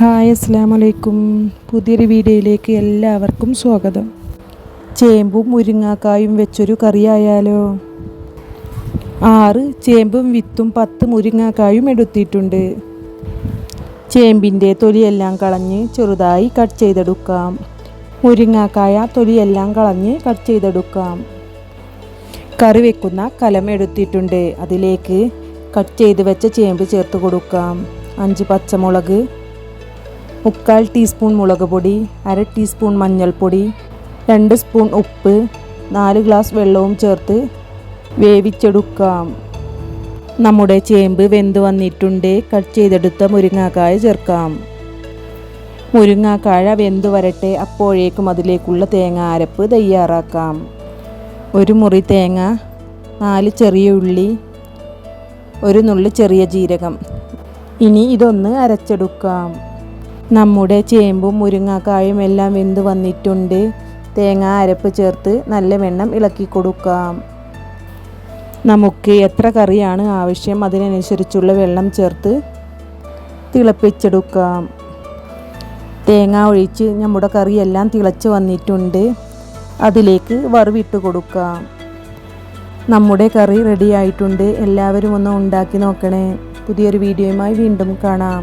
Hi അസ്സാം വലൈക്കും പുതിയൊരു വീഡിയോയിലേക്ക് എല്ലാവർക്കും സ്വാഗതം. ചേമ്പും മുരിങ്ങാക്കായും വെച്ചൊരു കറിയായാലോ ആറ് ചേമ്പും വിത്തും പത്ത് മുരിങ്ങാക്കായും എടുത്തിട്ടുണ്ട്. ചേമ്പിന്റെ തൊലിയെല്ലാം കളഞ്ഞ് ചെറുതായി കട്ട് ചെയ്തെടുക്കാം. മുരിങ്ങാക്കായ തൊലിയെല്ലാം കളഞ്ഞ് കട്ട് ചെയ്തെടുക്കാം. കറി വെക്കുന്ന കലം എടുത്തിട്ടുണ്ട്. അതിലേക്ക് കട്ട് ചെയ്ത് വെച്ച ചേമ്പ് ചേർത്ത് കൊടുക്കാം. അഞ്ച് പച്ചമുളക് മുക്കാൽ ടീസ്പൂൺ മുളക് പൊടി അര ടീസ്പൂൺ മഞ്ഞൾപ്പൊടി രണ്ട് സ്പൂൺ ഉപ്പ് നാല് ഗ്ലാസ് വെള്ളവും ചേർത്ത് വേവിച്ചെടുക്കാം. നമ്മുടെ ചേമ്പ് വെന്ത് വന്നിട്ടുണ്ട്. കട്ട് ചെയ്തെടുത്ത മുരിങ്ങാക്കായ ചേർക്കാം. മുരിങ്ങാക്കായ വെന്ത് വരട്ടെ. അപ്പോഴേക്കും അതിലേക്കുള്ള തേങ്ങ അരപ്പ് തയ്യാറാക്കാം. ഒരു മുറി തേങ്ങ നാല് ചെറിയ ഉള്ളി ഒരു നുള്ളി ചെറിയ ജീരകം. ഇനി ഇതൊന്ന് അരച്ചെടുക്കാം. നമ്മുടെ ചേമ്പും മുരിങ്ങാക്കായും എല്ലാം വെന്ത് വന്നിട്ടുണ്ട്. തേങ്ങ അരപ്പ് ചേർത്ത് നല്ല വെണ്ണം ഇളക്കി കൊടുക്കാം. നമുക്ക് എത്ര കറിയാണ് ആവശ്യം അതിനനുസരിച്ചുള്ള വെള്ളം ചേർത്ത് തിളപ്പിച്ചെടുക്കാം. തേങ്ങ ഒഴിച്ച് നമ്മുടെ കറിയെല്ലാം തിളച്ച് വന്നിട്ടുണ്ട്. അതിലേക്ക് വറവിട്ട് കൊടുക്കാം. നമ്മുടെ കറി റെഡിയായിട്ടുണ്ട് എല്ലാവരും ഒന്ന് ഉണ്ടാക്കി നോക്കണേ. പുതിയൊരു വീഡിയോയുമായി വീണ്ടും കാണാം.